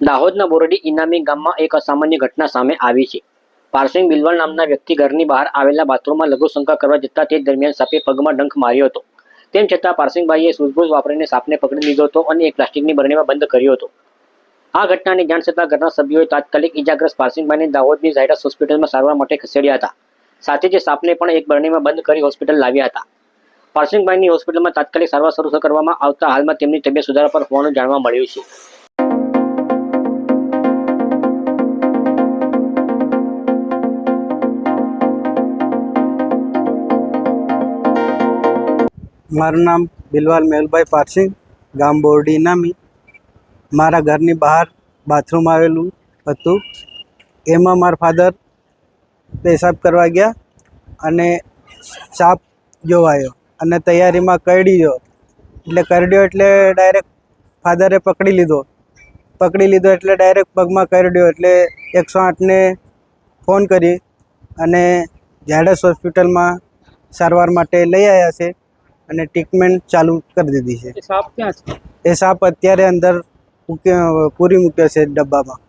દાહોદના બોરડી ઇનામી ગામમાં એક અસામાન્ય ઘટના સામે આવી છે. પાર્સિંગ બિલવલ નામના વ્યક્તિ ઘરની બહાર આવેલા બાથરૂમમાં લઘુશંકા કરવા જતા તે દરમિયાન સાપે પગમાં ડંખ માર્યો હતો. તેમ છતાં પાર્સિંગભાઈએ સૂઝબૂઝ વાપરીને સાપને પકડી લીધો હતો અને એક પ્લાસ્ટિકની બરણીમાં બંધ કર્યો હતો. આ ઘટનાની જાણ થતાં ઘરના સભ્યોએ તાત્કાલિક ઇજાગ્રસ્ત પાર્સિંગભાઈને દાહોદની ઝાયડસ હોસ્પિટલમાં સારવાર માટે ખસેડ્યા હતા. સાથે જ સાપને પણ એક બરણીમાં બંધ કરી હોસ્પિટલ લાવ્યા હતા. પાર્સિંગભાઈની હોસ્પિટલમાં તાત્કાલિક સારવાર શરૂ કરવામાં આવતા હાલમાં તેમની તબિયત સુધારા પર હોવાનું જાણવા મળ્યું છે. મારું નામ બિલવાલ મેહુલભાઈ પારસિંગ ગામ બોરડી નામી મારા ઘરની બહાર બાથરૂમ આવેલું હતું. એમાં મારા ફાધર પેશાબ કરવા ગયા અને સાપ જોવાયો અને તૈયારીમાં કરડી ગયો એટલે કરડ્યો એટલે ડાયરેક્ટ ફાધરે પકડી લીધો. પકડી લીધો એટલે ડાયરેક્ટ પગમાં કરડ્યો એટલે એકસો આઠને ફોન કરી અને ઝાયડસ હોસ્પિટલમાં સારવાર માટે લઈ આવ્યા છે. અને ટ્રીટમેન્ટ ચાલુ કરી દીધી છે. એ સાપ અત્યારે અંદર પૂરી મૂક્યો છે ડબ્બામાં.